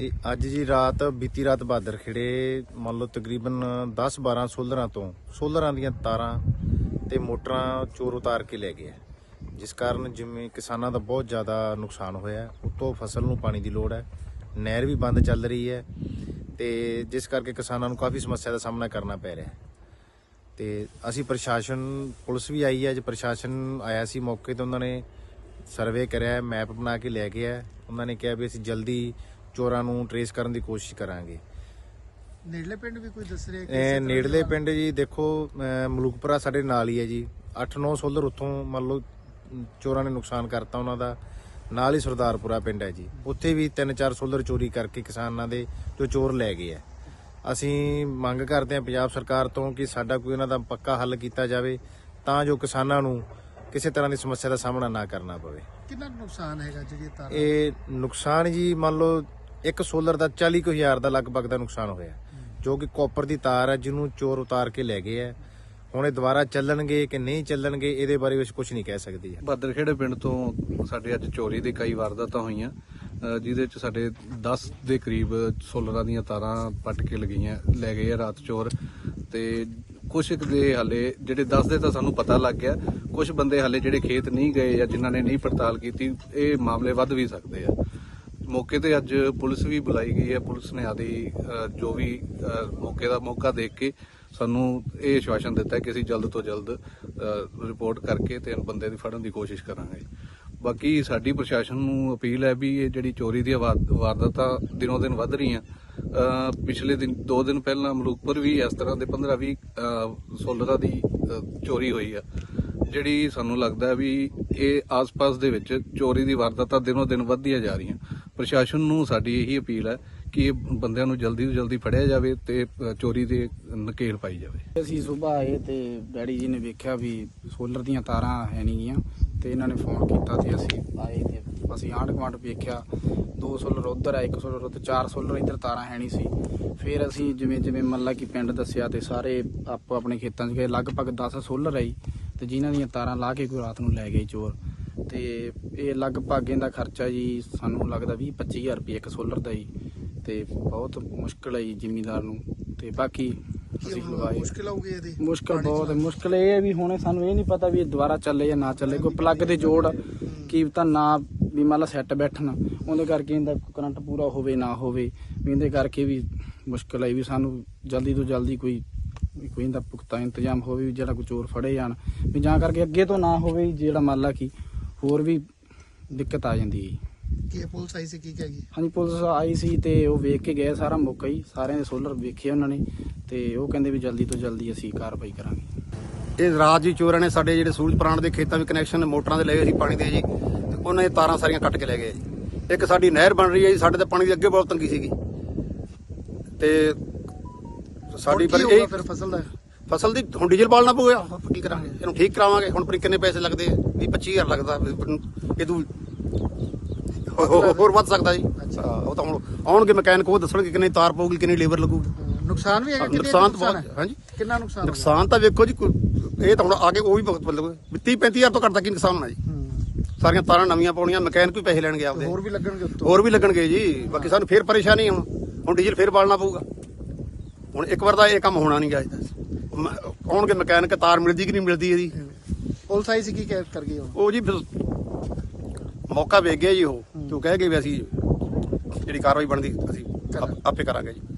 ਇਹ ਅੱਜ ਜੀ ਰਾਤ ਬੀਤੀ ਰਾਤ ਬਾਦਰ ਖੇੜੇ ਮੰਨ ਲਓ ਤਕਰੀਬਨ 10-12 ਸੋਲਰਾਂ ਤੋਂ ਸੋਲਰਾਂ ਦੀਆਂ ਤਾਰਾਂ ਤੇ ਮੋਟਰਾਂ ਚੋਰ ਉਤਾਰ ਕੇ ਲੈ ਗਏ ਜਿਸ ਕਾਰਨ ਜਿਵੇਂ ਕਿਸਾਨਾਂ ਦਾ ਬਹੁਤ ਜ਼ਿਆਦਾ ਨੁਕਸਾਨ ਹੋਇਆ। ਹੈ। ਉੱਤੋਂ ਫਸਲ ਨੂੰ ਪਾਣੀ ਦੀ ਲੋੜ ਹੈ। ਨਹਿਰ ਵੀ ਬੰਦ ਚੱਲ ਰਹੀ ਹੈ ਤੇ ਜਿਸ ਕਰਕੇ ਕਿਸਾਨਾਂ ਨੂੰ ਕਾਫੀ ਸਮੱਸਿਆ ਦਾ ਸਾਹਮਣਾ ਕਰਨਾ ਪੈ ਰਿਹਾ ਹੈ। ਤੇ ਅਸੀਂ ਪ੍ਰਸ਼ਾਸਨ, ਪੁਲਿਸ ਵੀ ਆਈ ਹੈ। ਅੱਜ ਪ੍ਰਸ਼ਾਸਨ ਆਇਆ ਸੀ ਮੌਕੇ ਤੇ। ਉਹਨਾਂ ਨੇ ਸਰਵੇ ਕਰਿਆ ਮੈਪ ਬਣਾ ਕੇ ਲੈ ਕੇ ਆ ਉਹਨਾਂ ਨੇ ਕਿਹਾ ਵੀ ਅਸੀਂ ਜਲਦੀ ਚੋਰਾਂ ਨੂੰ ਟਰੇਸ ਕਰਨ ਦੀ ਕੋਸ਼ਿਸ਼ ਕਰਾਂਗੇ। ਨੇੜਲੇ ਪਿੰਡ ਵੀ ਕੋਈ ਦੱਸ ਰਿਹਾ ਕਿ ਇਹ ਨੇੜਲੇ ਪਿੰਡ ਜੀ ਦੇਖੋ ਮਲੂਕਪੁਰਾ ਸਾਡੇ ਨਾਲ ਹੀ ਹੈ ਜੀ। 8-9 ਸੋਲਰ ਉੱਥੋਂ ਮੰਨ ਲਓ ਚੋਰਾਂ ਨੇ ਨੁਕਸਾਨ ਕਰਤਾ ਉਹਨਾਂ ਦਾ। ਨਾਲ ਹੀ ਸਰਦਾਰਪੁਰਾ ਪਿੰਡ ਹੈ ਜੀ। ਉੱਥੇ ਵੀ 3-4 ਸੋਲਰ ਚੋਰੀ ਕਰਕੇ ਕਿਸਾਨਾਂ ਦੇ ਜੋ ਚੋਰ ਲੈ ਗਏ ਆ ਅਸੀਂ ਮੰਗ ਕਰਦੇ ਹਾਂ ਪੰਜਾਬ ਸਰਕਾਰ ਤੋਂ ਕਿ ਸਾਡਾ ਕੋਈ ਉਹਨਾਂ ਦਾ ਪੱਕਾ ਹੱਲ ਕੀਤਾ ਜਾਵੇ ਤਾਂ ਜੋ ਕਿਸਾਨਾਂ ਨੂੰ ਕਿਸੇ ਤਰ੍ਹਾਂ ਦੀ ਸਮੱਸਿਆ ਦਾ ਸਾਹਮਣਾ ਨਾ ਕਰਨਾ ਪਵੇ। ਕਿੰਨਾ ਨੁਕਸਾਨ ਹੈਗਾ ਜਿਹੜੀ ਇਹ ਤਾਰਾਂ? ਇਹ ਨੁਕਸਾਨ ਜੀ ਮੰਨ ਲਓ ਇੱਕ ਸੋਲਰ ਦਾ 40 ਕੁ ਹਜ਼ਾਰ ਦਾ ਲਗਭਗ ਦਾ ਨੁਕਸਾਨ ਹੋਇਆ। ਜੋ ਕਿ ਕਾਪਰ ਦੀ ਤਾਰ ਹੈ, ਜਿਹਨੂੰ ਚੋਰ ਉਤਾਰ ਕੇ ਲੈ ਗਏ ਹੈ। ਹੁਣ ਇਹ ਦੁਬਾਰਾ ਚੱਲਣਗੇ ਕਿ ਨਹੀਂ ਚੱਲਣਗੇ, ਇਹਦੇ ਬਾਰੇ ਵਿੱਚ ਕੁਝ ਨਹੀਂ ਕਹਿ ਸਕਦੀ ਬਾਦਰਖੇੜੇ ਪਿੰਡ ਤੋਂ ਸਾਡੇ ਅੱਜ ਚੋਰੀ ਦੇ ਕਈ ਵਾਰਦਾਤਾਂ ਹੋਈਆਂ ਜਿਹਦੇ ਚ ਸਾਡੇ 10 ਦੇ ਕਰੀਬ ਸੋਲਰਾਂ ਦੀਆਂ ਤਾਰਾਂ ਪੱਟ ਕੇ ਲਗੀਆਂ, ਲੈ ਗਏ ਆ ਰਾਤ ਚੋਰ। ਤੇ ਕੁਝ ਦੇ ਹਾਲੇ ਜਿਹੜੇ 10 ਦੇ ਤਾਂ ਸਾਨੂੰ ਪਤਾ ਲੱਗ ਗਿਆ ਕੁਝ ਬੰਦੇ ਹਾਲੇ ਜਿਹੜੇ ਖੇਤ ਨਹੀਂ ਗਏ ਜਾਂ ਜਿਨ੍ਹਾਂ ਨੇ ਨਹੀਂ ਪੜਤਾਲ ਕੀਤੀ, ਇਹ ਮਾਮਲੇ ਵੱਧ ਵੀ ਸਕਦੇ ਆ। ਮੌਕੇ ਤੇ ਅੱਜ ਪੁਲਿਸ ਵੀ ਬੁਲਾਈ ਗਈ ਹੈ। ਪੁਲਿਸ ਨੇ ਆਦੀ ਜੋ ਵੀ ਮੌਕੇ ਦਾ ਮੌਕਾ ਦੇਖ ਕੇ ਸਾਨੂੰ ਇਹ ਆਸ਼ਵਾਸਨ ਦਿੱਤਾ ਕਿ ਅਸੀਂ ਜਲਦ ਤੋਂ ਜਲਦ ਰਿਪੋਰਟ ਕਰਕੇ ਤੇ ਬੰਦੇ ਦੀ ਫੜਨ ਦੀ ਕੋਸ਼ਿਸ਼ ਕਰਾਂਗੇ। ਬਾਕੀ ਸਾਡੀ ਪ੍ਰਸ਼ਾਸਨ ਨੂੰ ਅਪੀਲ ਹੈ ਵੀ ਇਹ ਜਿਹੜੀ ਚੋਰੀ ਦੀਆਂ ਵਾਰਦਾਤਾਂ ਦਿਨੋਂ ਦਿਨ ਵੱਧ ਰਹੀਆਂ ਪਿਛਲੇ ਦਿਨ 2 ਦਿਨ ਪਹਿਲਾਂ ਮਲੂਕਪੁਰ ਵੀ ਇਸ ਤਰ੍ਹਾਂ ਦੇ 15 20 ਸੋਲਰਾਂ ਦੀ ਚੋਰੀ ਹੋਈ ਆ। ਜਿਹੜੀ ਸਾਨੂੰ ਲੱਗਦਾ ਵੀ ਇਹ ਆਸ-ਪਾਸ ਦੇ ਵਿੱਚ ਚੋਰੀ ਦੀ ਵਾਰਦਾਤਾਂ ਦਿਨੋਂ ਦਿਨ ਵੱਧਦੀਆਂ ਜਾ ਰਹੀਆਂ। ਪ੍ਰਸ਼ਾਸਨ ਨੂੰ ਸਾਡੀ ਇਹੀ ਅਪੀਲ ਹੈ ਕਿ ਇਹ ਬੰਦਿਆਂ ਨੂੰ ਜਲਦੀ ਤੋਂ ਜਲਦੀ ਫੜਿਆ ਜਾਵੇ ਤੇ ਚੋਰੀ ਦੇ ਨਕੇਲ ਪਾਈ ਜਾਵੇ। ਅਸੀਂ ਸਵੇਰ ਆਏ ਤੇ ਡੈਡੀ ਜੀ ਨੇ ਵੇਖਿਆ ਵੀ ਸੋਲਰ ਦੀਆਂ ਤਾਰਾਂ ਹੈ ਨਹੀਂ ਗੀਆਂ ਤੇ ਇਹਨਾਂ ਨੇ ਫੋਨ ਕੀਤਾ ਤੇ ਅਸੀਂ ਆਏ ਤੇ ਅਸੀਂ ਆਂਢ ਗੁਆਂਢ ਵੇਖਿਆ, ਦੋ ਸੋਲਰ ਉਧਰ ਆ, ਇੱਕ ਸੋਲਰ ਉੱਧਰ, ਚਾਰ ਸੋਲਰ ਇੱਧਰ ਤਾਰਾਂ ਹੈ ਨਹੀਂ ਸੀ। ਫਿਰ ਅਸੀਂ ਜਿਵੇਂ ਜਿਵੇਂ ਮੱਲਾ ਕੀ ਪਿੰਡ ਦੱਸਿਆ ਤੇ ਸਾਰੇ ਆਪੋ ਆਪਣੇ ਖੇਤਾਂ 'ਚ ਗਏ, ਲਗਭਗ 10 ਸੋਲਰ ਆਈ ਤੇ ਜਿਨ੍ਹਾਂ ਦੀਆਂ ਤਾਰਾਂ ਲਾ ਕੇ ਕੋਈ ਰਾਤ ਨੂੰ ਲੈ ਗਏ ਚੋਰ। ਤੇ ਇਹ ਲਗਭਗ ਇਹਦਾ ਖਰਚਾ ਜੀ ਸਾਨੂੰ ਲੱਗਦਾ 20 25000 ਰੁਪਏ ਇੱਕ ਸੋਲਰ ਦਾ ਜੀ ਤੇ ਬਹੁਤ ਮੁਸ਼ਕਲ ਹੈ ਜੀ ਜ਼ਿਮੀਦਾਰ ਨੂੰ। ਤੇ ਬਾਕੀ ਅਸੀਂ ਲਵਾਏ ਮੁਸ਼ਕਿਲ ਆਊਗੀ ਇਹਦੀ ਮੁਸ਼ਕਲ ਬਹੁਤ ਹੈ। ਮੁਸ਼ਕਲ ਇਹ ਹੈ ਵੀ ਹੁਣੇ ਸਾਨੂੰ ਇਹ ਨਹੀਂ ਪਤਾ ਵੀ ਇਹ ਦੁਬਾਰਾ ਚੱਲੇ ਜਾਂ ਨਾ ਚੱਲੇ। ਕੋਈ ਪਲੱਗ ਦੇ ਜੋੜ ਕੀ ਤਾਂ ਨਾ ਵੀ ਮੰਨ ਲਾ ਸੈੱਟ ਬੈਠਣ ਉਹਦੇ ਕਰਕੇ ਇਹਦਾ ਕਰੰਟ ਪੂਰਾ ਹੋਵੇ ਨਾ ਹੋਵੇ ਵੀ ਇਹਦੇ ਕਰਕੇ ਵੀ ਮੁਸ਼ਕਲ ਹੈ ਵੀ ਸਾਨੂੰ ਜਲਦੀ ਤੋਂ ਜਲਦੀ ਕੋਈ ਕੋਈ ਇਹਦਾ ਪੁਖਤਾ ਇੰਤਜ਼ਾਮ ਹੋਵੇ ਵੀ ਜਿਹੜਾ ਕੋਈ ਚੋਰ ਫੜੇ ਜਾਣ। ਵੀ ਜਾਂ ਕਰਕੇ ਅੱਗੇ ਤੋਂ ਨਾ ਹੋਵੇ ਜਿਹੜਾ ਮੰਨ ਲਾ ਕਿ ਹੋਰ ਵੀ ਦਿੱਕਤ ਆ ਜਾਂਦੀ ਹੈ ਕੀ ਇਹ ਪੁਲਿਸ ਆਈ ਸੀ ਕੀ ਕਹੇਗੀ ਹਾਂਜੀ ਪੁਲਿਸ ਆਈ ਸੀ ਤੇ ਉਹ ਵੇਖ ਕੇ ਗਏ ਸਾਰਾ ਮੌਕਾ ਹੀ ਸਾਰਿਆਂ ਦੇ ਸੋਲਰ ਵੇਖੇ ਉਹਨਾਂ ਨੇ ਤੇ ਉਹ ਕਹਿੰਦੇ ਵੀ ਜਲਦੀ ਤੋਂ ਜਲਦੀ ਅਸੀਂ ਕਾਰਵਾਈ ਕਰਾਂਗੇ। ਇਹ ਰਾਤ ਜੀ ਚੋਰਾਂ ਨੇ ਸਾਡੇ ਜਿਹੜੇ ਸੂਰਜ ਪ੍ਰਾਣ ਦੇ ਖੇਤਾਂ ਵਿੱਚ ਕਨੈਕਸ਼ਨ ਮੋਟਰਾਂ ਦੇ ਲਏ ਹੋਏ ਸੀ ਪਾਣੀ ਦੇ ਜੀ ਤੇ ਉਹਨਾਂ ਦੇ ਤਾਰਾਂ ਸਾਰੀਆਂ ਕੱਟ ਕੇ ਲੈ ਗਏ ਜੀ। ਇੱਕ ਸਾਡੀ ਨਹਿਰ ਬਣ ਰਹੀ ਹੈ ਜੀ ਸਾਡੇ ਤੇ ਪਾਣੀ ਦੀ ਅੱਗੇ ਬਹੁਤ ਤੰਗੀ ਸੀਗੀ। ਤੇ ਸਾਡੀ ਪਰ ਇਹ ਫਿਰ ਫਸਲ ਦਾ? ਫਸਲ ਦੀ ਹੁਣ ਡੀਜ਼ਲ ਬਾਲਣਾ ਪਊਗਾ ਕੀ ਕਰਾਂਗੇ? ਇਹਨੂੰ ਠੀਕ ਕਰਾਵਾਂਗੇ। ਹੁਣ ਪਰ ਕਿੰਨੇ ਪੈਸੇ ਲੱਗਦੇ ਆ? 20 25000 ਲੱਗਦਾ ਇਹ ਤੂੰ ਹੋਰ ਵੱਧ ਸਕਦਾ ਜੀ। ਅੱਛਾ। ਉਹ ਤਾਂ ਹੁਣ ਆਉਣਗੇ ਮਕੈਨਿਕ ਉਹ ਦੱਸਣਗੇ ਕਿੰਨੀ ਤਾਰ ਪਊਗੀ ਕਿੰਨੀ ਲੇਬਰ ਲੱਗੂਗੀ। ਨੁਕਸਾਨ ਵੀ ਹੈਗਾ ਕਿੰਨੇ ਨੁਕਸਾਨ ਤਾਂ ਬਹੁਤ? ਹਾਂਜੀ। ਕਿੰਨਾ ਨੁਕਸਾਨ? ਨੁਕਸਾਨ ਤਾਂ ਵੇਖੋ ਜੀ ਇਹ ਤਾਂ ਹੁਣ ਆ ਕੇ ਉਹ ਵੀ ਮਤਲਬ 30 35000 ਤੋਂ ਘੱਟ ਤਾਂ ਕੀ ਨੁਕਸਾਨ ਹੋਣਾ ਜੀ। ਸਾਰੀਆਂ ਤਾਰਾਂ ਨਵੀਆਂ ਪਾਉਣੀਆਂ ਮਕੈਨਿਕ ਵੀ ਪੈਸੇ ਲੈਣਗੇ ਆਪਦੇ। ਹੋਰ ਵੀ ਲੱਗਣਗੇ ਉੱਤੋਂ। ਹੋਰ ਵੀ ਲੱਗਣਗੇ ਜੀ। ਬਾਕੀ ਸਾਨੂੰ ਫੇਰ ਪਰੇਸ਼ਾਨੀ ਹੁਣ। ਹੁਣ ਡੀਜ਼ਲ ਫੇਰ ਬਾਲਣਾ ਪਊਗਾ। ਹੁਣ ਇੱਕ ਵਾਰ ਦਾ ਇਹ ਕੰਮ ਹੋਣਾ ਨਹੀਂ ਮ- ਆਉਣਗੇ ਮਕੈਨਿਕ ਤਾਰ ਮਿਲਦੀ ਕਿ ਨਹੀਂ ਮਿਲਦੀ ਇਹਦੀ? ਪੁਲਿਸ ਆਈ ਸੀ ਕੀ ਕਹਿ- ਕਰ ਗਈ ਉਹ? ਉਹ ਜੀ ਫਿਰ ਮੌਕਾ ਵੇਖ ਗਿਆ ਜੀ ਉਹ। ਤੇ ਉਹ ਕਹਿ ਗਏ ਵੀ ਅਸੀਂ ਜਿਹੜੀ ਕਾਰਵਾਈ ਬਣਦੀ ਅਸੀਂ ਆਪ- ਆਪੇ ਕਰਾਂਗੇ ਜੀ।